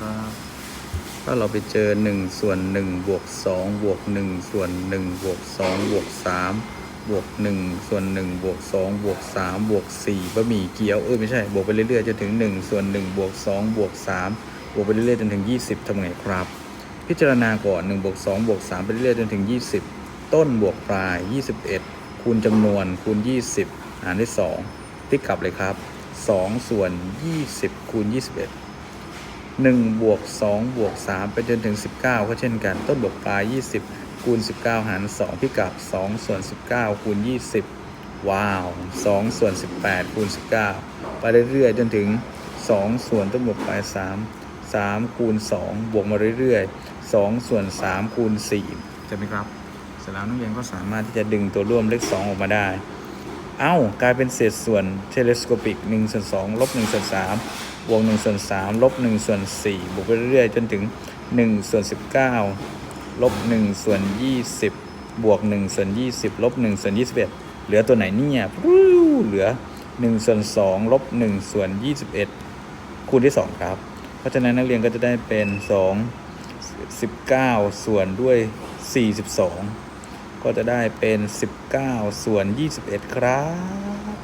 ครับ ถ้าเราไปเจอ1ส่วน1บวก2บวก1ส่วน1บวก2บวก3บวก1ส่วน1บวก2บวก3บวก4บะหมี่เกี๊ยวเออไม่ใช่บวกไปเรื่อยๆจนถึง1ส่วน1บวก2บวก3บวกไปเรื่อยๆจนถึง 20ทำไงครับ พิจารณาก่อน1บวก2บวก3ไปเรื่อยๆจนถึง 20 ต้นบวกปลาย 21 คูณจำนวนคูณ 20 หารด้วย2พลิกกลับเลยครับ2ส่วน 20คูณ21 1บวก2บวก3ไปจนถึง 19 ก็เช่นกัน ต้นบวกปลาย 20 คูณ 19 หาร 2 พิกัด2ส่วน 19 คูณ 20 ว้าว 2 ส่วน 18 คูณ 19 ไปเรื่อยๆ จนถึง 2 ส่วนต้นบวกปลาย 3 3 คูณ 2 บวกมาเรื่อยๆ 2 ส่วน 3 คูณ4ใช่ไหมครับ เสร็จแล้วนักเรียนก็สามารถที่จะดึงตัวร่วมเลข 2 ออกมาได้ เอ้ากลายเป็นเศษส่วนเทเลสโคปิก1ส่วน2ลบ1ส่วน3บวก1ส่วน3ลบ1ส่วน4บวกไปเรื่อยๆ จนถึง1ส่วน19ลบ1ส่วน20 บวก1ส่วน20ลบ1ส่วน21 เหลือตัวไหนเนี่ยปู๊เหลือ1ส่วน2ลบ1ส่วน21 คูณที่ 2 ครับ เพราะฉะนั้นนักเรียนก็จะได้เป็น 2 19 ส่วนด้วย 42 ก็จะได้เป็น 19 ส่วน 21 ครับ